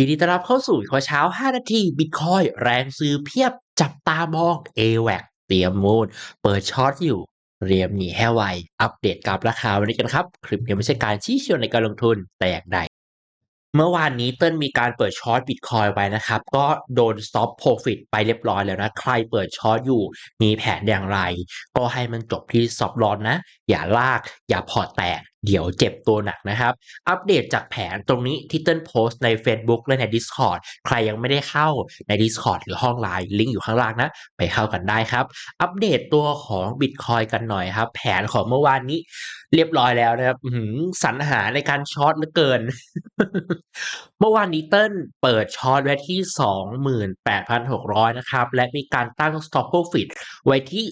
ยินดีต้อนรับเข้าสู่ข้อเช้า 5 นาทีบิตคอยแรงซื้อเพียบจับตามอง a w a c เตรียมมูลเปิดช็อตอยู่เรียมหนีแห้ไว อัปเดตกับราคาวันนี้กันครับ คลิปนี้ไม่ใช่การชี้ชวนในการลงทุนแต่อย่างใด เมื่อวานนี้เติ้ลมีการเปิดช็อตบิตคอยไว้นะครับ ก็โดน stop profit ไปเรียบร้อยแล้วนะ ใครเปิดช็อตอยู่ มีแผนอย่างไร ก็ให้มันจบที่ stop loss นะ อย่าลาก อย่าพอร์ตแตกเดี๋ยวเจ็บตัวหนักนะครับ อัปเดตจากแผนตรงนี้ที่เติ้ลโพสต์ใน Facebook และใน Discord ใครยังไม่ได้เข้าใน Discord หรือห้องไลน์ลิงก์อยู่ข้างล่างนะ ไปเข้ากันได้ครับ อัปเดตตัวของ Bitcoin กันหน่อยครับ แผนของเมื่อวานนี้เรียบร้อยแล้วนะครับหือสรรหาในการช็อตเหลือเกิน เมื่อวานนี้เติ้ลเปิดช็อตไว้ที่ 28,600 นะครับ และมีการตั้ง stop profit ไว้ที่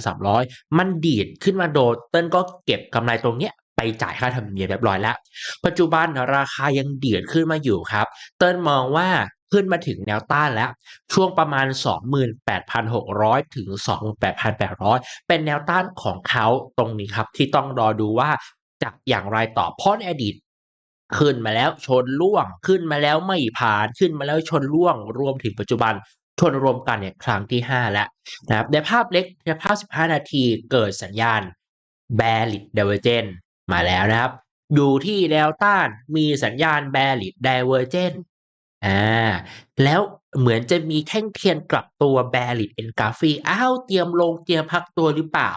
28,300 มันดีดขึ้นมาโดดเติ้ลก็เก็บกำไรตรงเนี้ยไปจ่ายค่าธรรมเนียมเรียบร้อยแล้ว ปัจจุบันราคายังเดียดขึ้นมาอยู่ครับ เติ้ลมองว่าขึ้นมาถึงแนวต้านแล้ว ช่วงประมาณ 28,600 ถึง 28,800 เป็นแนวต้านของเขาตรงนี้ครับ ที่ต้องรอดูว่าจะอย่างไรต่อเพราะในอดีตขึ้นมาแล้วชนล่วงขึ้นมาแล้วไม่ผ่านขึ้นมาแล้วชนล่วงรวมถึงปัจจุบันชนรวมกันเนี่ยครั้งที่ 5 แล้วนะครับในภาพเล็กในภาพ 15 นาทีเกิดสัญญาณ bearish divergence มาแล้วนะครับ อยู่ที่แนวต้านมีสัญญาณ bearish divergence อ่าแล้วเหมือนจะมีแท่งเทียนกลับตัว bearish engulfing อ้าวเตรียมลงเตรียมพักตัวหรือเปล่า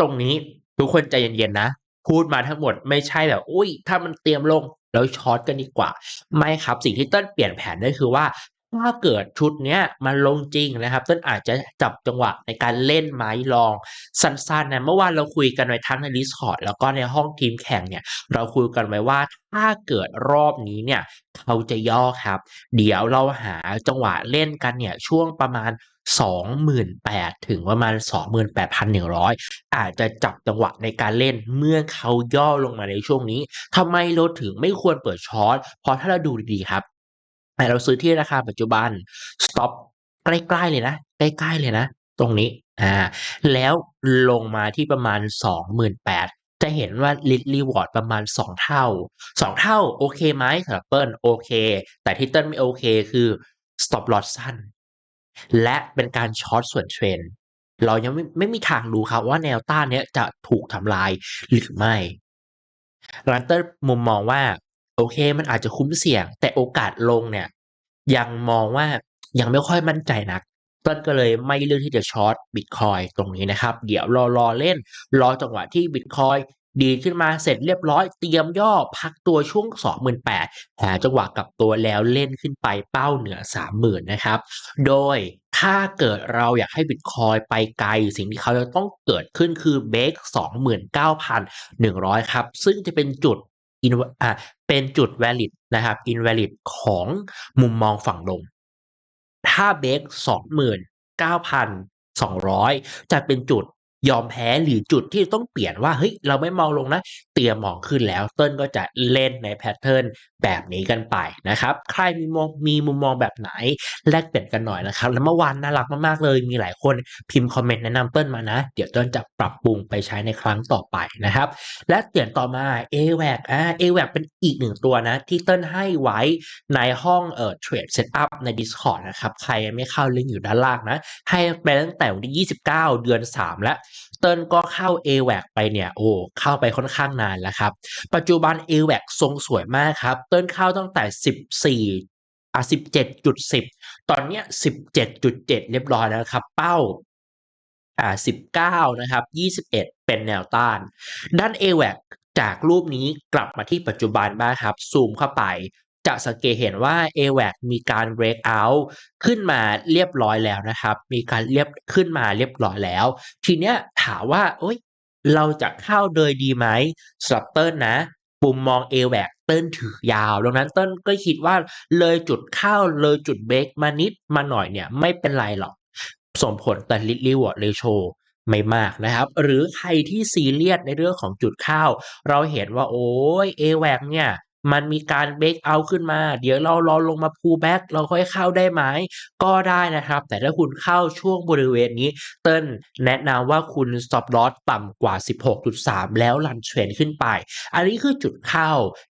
ตรงนี้ทุกคนใจเย็นๆนะ พูดมาทั้งหมดไม่ใช่แบบอุ้ย ถ้ามันเตรียมลงแล้วช็อตกันดีกว่า ไม่ครับสิ่งที่เต้นเปลี่ยนแผนได้คือว่า ถ้าเกิดชุดเนี้ยมันลงจริงนะครับเต้นอาจจะจับจังหวะในการเล่นไม้ลองสั้นๆนะเมื่อวานเราคุยกันไว้ทั้งใน Discord แล้วก็ในห้องทีมแข่งเนี่ยเราคุยกันไว้ว่าถ้าเกิดรอบนี้เนี่ยเขาจะย่อครับ เดี๋ยวเราหาจังหวะเล่นกันเนี่ยช่วงประมาณ28,000 ถึงประมาณ 28,100 อาจจะจับจังหวะในการเล่นเมื่อเขาย่อลงมาในช่วงนี้ทำไมเราถึงไม่ควรเปิดช็อตเพราะถ้าเราดูดีๆครับ แต่เราซื้อที่ราคาปัจจุบัน stop ใกล้ๆเลยนะ ใกล้ๆเลยนะ ตรงนี้อ่าแล้วลงมาที่ประมาณ 28,000จะเห็นว่าลิทรีวอร์ดประมาณ 2 เท่า 2 เท่าโอเคไหมสำหรับเปิลโอเค แต่ที่เติ้ลไม่โอเคคือ stop loss สั้น และเป็นการช็อตส่วนเทรนเรายังไม่ไม่มีทางรู้ครับว่าแนวต้านเนี้ยจะถูกทำลายหรือไม่รันเตอร์มุมมองว่า โอเค มันอาจจะคุ้มเสี่ยง แต่โอกาสลงเนี่ย ยังมองว่ายังไม่ค่อยมั่นใจนักต้นก็เลยไม่เลือกที่จะช็อตบิตคอยตรงนี้นะครับ เดี๋ยวรอรอเล่น รอจังหวะที่บิตคอยดีขึ้นมาเสร็จเรียบร้อยเตรียมย่อพักตัวช่วง 28,000หาจังหวะกลับตัวแล้วเล่นขึ้นไปเป้าเหนือ 30,000 นะครับ โดยถ้าเกิดเราอยากให้บิตคอยไปไกล สิ่งที่เขาจะต้องเกิดขึ้นคือเบรก29,100 ครับ ซึ่งจะเป็นจุดอินอ่า เป็นจุด valid นะครับ invalid ของมุมมองฝั่งลง ถ้าเบรก29,200 จะเป็นจุด ยอมแพ้หรือจุดที่ต้องเปลี่ยนว่าเฮ้ยเราไม่มองลงนะ เตียมมองขึ้นแล้ว เติ้ลก็จะเล่นในแพทเทิร์นแบบนี้กันไปนะครับใครมีมองมีมุมมองแบบไหนแลกเปลี่ยนกันหน่อยนะครับ แล้วเมื่อวานน่ารักมากๆเลยมีหลายคนพิมพ์คอมเมนต์แนะนำเติ้ลมานะ เดี๋ยวเติ้ลจะปรับปรุงไปใช้ในครั้งต่อไปนะครับ และเปลี่ยนต่อมา a w a c อ่า a w a c เป็นอีกหนึ่งตัวนะ ที่เติ้ลให้ไว้ในห้องเอ่อ Trade Setup ใน Discord นะครับ ใครไม่เข้าลิงก์อยู่ด้านล่างนะ ให้ไปตั้งแต่วันที่ 29 เดือน 3 แล้วเติ้ลก็เข้า a w a c ไปเนี่ยโอ้เข้าไปค่อนข้างนานแล้วครับ ปัจจุบัน a w a c ทรงสวยมากครับ เติ้ลเข้าตั้งแต่ 14อะ17.10 ตอนเนี้ย17.7 เรียบร้อยแล้วครับ เป้าอ่า19 นะครับ 21 เป็นแนวต้าน ด้าน a w a c จากรูปนี้กลับมาที่ปัจจุบันบ้างครับ ซูมเข้าไป จะสังเกตเห็นว่า a w a c มีการ break out ขึ้นมาเรียบร้อยแล้วนะครับ มีการเรียบขึ้นมาเรียบร้อยแล้ว ทีเนี้ยถามว่าเอ้ยเราจะเข้าโดยดีไหมสำหรับเติ้ลนะมุมมอง a w a c เติ้ลถือยาว ดังนั้นเติ้ลก็คิดว่าเลยจุดเข้าเลยจุดเบรกมานิดมาหน่อยเนี่ยไม่เป็นไรหรอก ส่งผลแต่ลิทรีวอร์ดเรโชไม่มากนะครับ หรือใครที่ซีเรียสในเรื่องของจุดเข้า เราเห็นว่าโอ้ย a w a c เนี่ย มันมีการเบรกเอาขึ้นมา เดี๋ยวเรารอลงมาพูแบ็กเราค่อยเข้าได้ไหม ก็ได้นะครับ แต่ถ้าคุณเข้าช่วงบริเวณนี้ เติ้ลแนะนำว่าคุณ stop loss ต่ำกว่า 16.3 แล้วรันเทรนขึ้นไป อันนี้คือจุดเข้า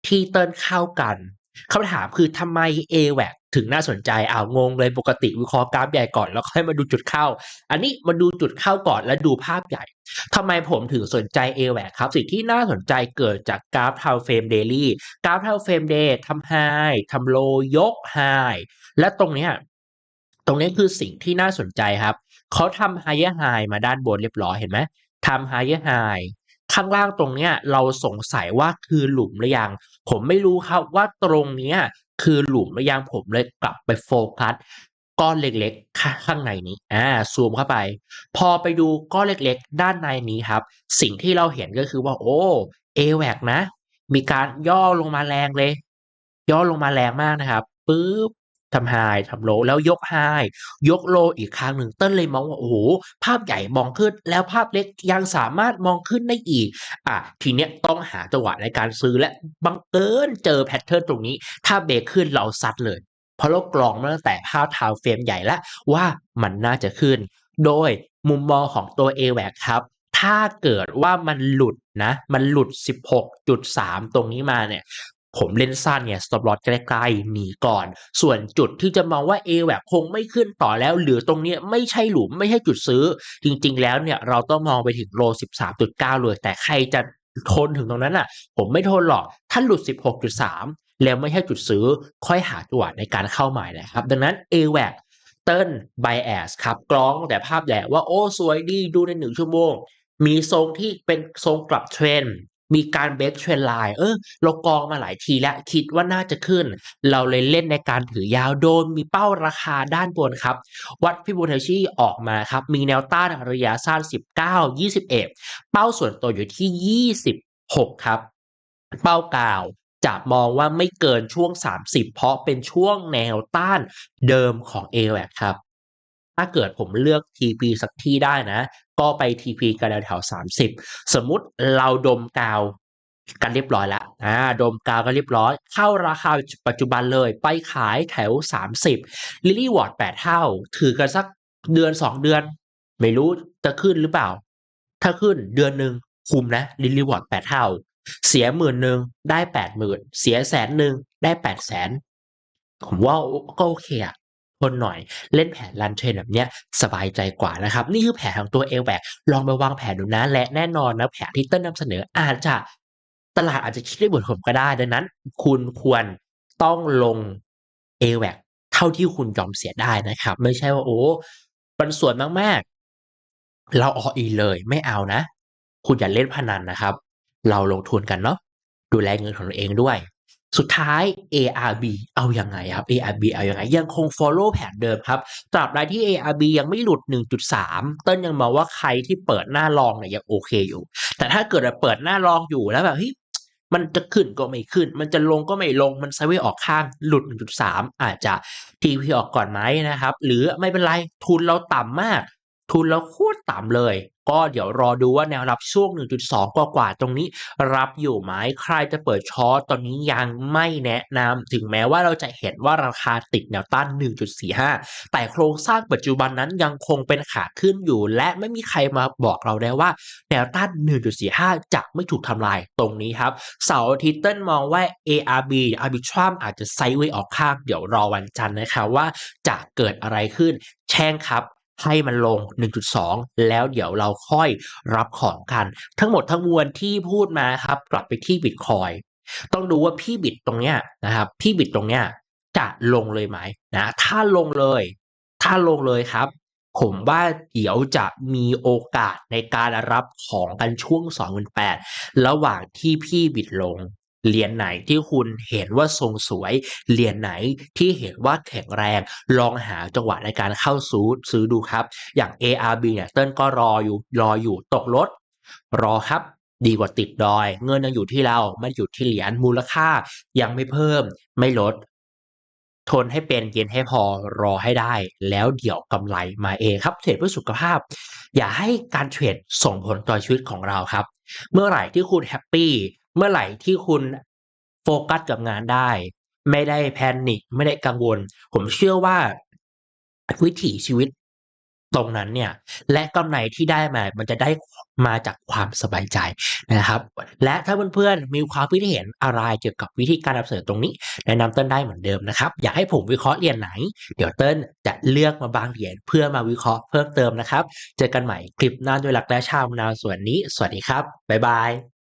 ที่เติ้ลเข้ากันคำถามคือทำไม AWAC ถึงน่าสนใจอ้าวงงเลยปกติวิเคราะห์กราฟใหญ่ก่อนแล้วค่อยมาดูจุดเข้า อันนี้มาดูจุดเข้าก่อนแล้วดูภาพใหญ่ทำไมผมถึงสนใจ AWAC ครับ สิ่งที่น่าสนใจเกิดจากกราฟ Time Frame Daily กราฟ Time Frame Day ทำไฮทำโลยกไฮและตรงเนี้ยตรงนี้คือสิ่งที่น่าสนใจครับเขาทำ higher high มาด้านบนเรียบร้อยเห็นไหมทำ higher high ข้างล่างตรงเนี้ยเราสงสัยว่าคือหลุมหรือยัง ผมไม่รู้ครับว่าตรงเนี้ย คือหลุมระยางผมเลยกลับไปโฟกัสก้อนเล็กๆ ข้างในนี้ อ่า ซูมเข้าไป พอไปดูก้อนเล็กๆ ด้านในนี้ครับ สิ่งที่เราเห็นก็คือว่า โอ้เอแวกนะ มีการย่อลงมาแรงเลย ย่อลงมาแรงมากนะครับ ปึ๊บ ทำไฮทำโลแล้วยกไฮยกโลอีกครั้งหนึ่งเต้นเลยมองว่าโอ้โหภาพใหญ่มองขึ้น แล้วภาพเล็กยังสามารถมองขึ้นได้อีก อะทีเนี้ยต้องหาจังหวะในการซื้อและบังเอิญเจอแพทเทิร์นตรงนี้ ถ้าเบรกขึ้นเราซัดเลย เพราะเรากรองมาตั้งแต่ภาพทาวเฟรมใหญ่แล้วว่ามันน่าจะขึ้น โดยมุมมองของตัว a w a c ครับถ้าเกิดว่ามันหลุดนะ มันหลุด 16.3 ตรงนี้มาเนี่ย ผมเล่นสั้นเนี่ย stop loss ใกล้ๆหนีก่อน ส่วนจุดที่จะมองว่า a w a c คงไม่ขึ้นต่อแล้ว หรือตรงเนี้ยไม่ใช่หลุมไม่ใช่จุดซื้อ จริงๆแล้วเนี่ยเราต้องมองไปถึงโล 13.9 เลย แต่ใครจะทนถึงตรงนั้นอะ ผมไม่ทนหรอก ถ้าหลุด 16.3 แล้วไม่ใช่จุดซื้อ ค่อยหาจังหวะในการเข้าใหม่นะครับ ดังนั้น a w a c เติ้ล bias ครับกรองแต่ภาพแหละว่าโอ้สวยดีดูในหนึ่งชั่วโมงมีทรงที่เป็นทรงกลับเทรน มีการเบรกเทรนไลน์เออเรากองมาหลายทีแล้วคิดว่าน่าจะขึ้น เราเลยเล่นในการถือยาวโดนมีเป้าราคาด้านบนครับ วัดฟิโบนัชชีออกมาครับ มีแนวต้านระยะสั้น 19 21 เป้าส่วนตัวอยู่ที่ 26 ครับ เป้ากาวจะมองว่าไม่เกินช่วง 30 เพราะเป็นช่วงแนวต้านเดิมของ a w a c ครับ ถ้าเกิดผมเลือก TP สักที่ได้นะ ก็ไป TP กันแถวๆ30สมมุติเราดมกาวกันเรียบร้อยแล้วอ่าดมกาวกันเรียบร้อย เข้าราคาปัจจุบันเลยไปขายแถว 30ลิลี่วอร์ด8เท่า ถือกันสักเดือน 2 เดือน ไม่รู้จะขึ้นหรือเปล่า ถ้าขึ้นเดือนหนึ่งคุมนะลิลี่วอร์ด8เท่า เสียหมื่นหนึ่งได้แปดหมื่นเสียแสนหนึ่งได้แปดแสนผมว่าก็โอเคอะ ทนหน่อย เล่นแผนรันเทรนแบบเนี้ยสบายใจกว่านะครับ นี่คือแผนของตัวเอลแบกลองไปวางแผนดูนะ และแน่นอนนะแผนที่เต้นนำเสนออาจจะตลาดอาจจะคิดได้เหมือนผมก็ได้ ดังนั้น คุณควรต้องลงเอแวกเท่าที่คุณยอมเสียได้นะครับ ไม่ใช่ว่าโอ้มันส่วนมากๆ เราอออีเลยไม่เอานะ คุณอย่าเล่นพนันนะครับ เราลงทุนกันเนาะดูแลเงินของตัวเองด้วย สุดท้าย ARB เอายังไงครับ ARB เอายังไง ยังคง follow แผนเดิมครับตราบใดที่ ARB ยังไม่หลุด 1.3 เต้นยังมองว่าใครที่เปิดหน้าลองเนี่ยยังโอเคอยู่ แต่ถ้าเกิดเปิดหน้าลองอยู่แล้วแบบเฮ้ยมันจะขึ้นก็ไม่ขึ้น มันจะลงก็ไม่ลง มันไซด์เวย์ออกข้าง หลุด 1.3 อาจจะ TP ออกก่อนไหมนะครับ หรือไม่เป็นไร ทุนเราต่ำมาก ทุนเราโคตรต่ำเลย ก็เดี๋ยวรอดูว่าแนวรับช่วง 1.2 กว่าๆตรงนี้ รับอยู่ไหมใครจะเปิดช็อตตอนนี้ยังไม่แนะนำถึงแม้ว่าเราจะเห็นว่าราคาติดแนวต้าน 1.45 แต่โครงสร้างปัจจุบันนั้นยังคงเป็นขาขึ้นอยู่ และไม่มีใครมาบอกเราได้ว่า แนวต้าน 1.45 จะไม่ถูกทำลายตรงนี้ครับเสาร์อาทิตย์เต้นมองว่า ARB Arbitrum อาจจะไซด์เวย์ออกข้างเดี๋ยวรอวันจันทร์นะครับว่าจะเกิดอะไรขึ้นแช่งครับ ให้มันลง 1.2 แล้วเดี๋ยวเราค่อยรับของกัน ทั้งหมดทั้งมวลที่พูดมาครับ กลับไปที่บิตคอยต้องดูว่าพี่บิตตรงเนี้ยนะครับ พี่บิตตรงเนี้ยจะลงเลยไหมนะ ถ้าลงเลย ถ้าลงเลยครับ ผมว่าเดี๋ยวจะมีโอกาสในการรับของกันช่วง2.8 ระหว่างที่พี่บิดลง เหรียญไหนที่คุณเห็นว่าทรงสวย เหรียญไหนที่เห็นว่าแข็งแรง ลองหาจังหวะในการเข้าซื้อซื้อดูครับ อย่าง ARB เนี่ยเติ้ลก็รออยู่รออยู่ตกรถ รอครับดีกว่าติดดอย เงินยังอยู่ที่เราไม่ไอยู่ที่เหรียญมูลค่ายังไม่เพิ่มไม่ลด ทนให้เป็นเย็นให้พอรอให้ได้ แล้วเดี๋ยวกำไรมาเองครับเทรดเพื่อสุขภาพ อย่าให้การเทรดส่งผลต่อชีวิตของเราครับ เมื่อไหร่ที่คุณแฮปปี้ เมื่อไหร่ที่คุณโฟกัสกับงานได้ ไม่ได้แพนิคไม่ได้กังวล ผมเชื่อว่าวิถีชีวิตตรงนั้นเนี่ย และกำไรที่ได้มา มันจะได้มาจากความสบายใจนะครับ และถ้าเพื่อนๆมีความคิดเห็นอะไรเกี่ยวกับวิธีการนำเสนอตรงนี้แนะนำเต้นได้เหมือนเดิมนะครับ อยากให้ผมวิเคราะห์เหรียญไหน เดี๋ยวเต้นจะเลือกมาบางเหรียญเพื่อมาวิเคราะห์เพิ่มเติมนะครับ เจอกันใหม่คลิปหน้าด้วยหลักและชาวนาส่วนนี้ สวัสดีครับบ๊ายบาย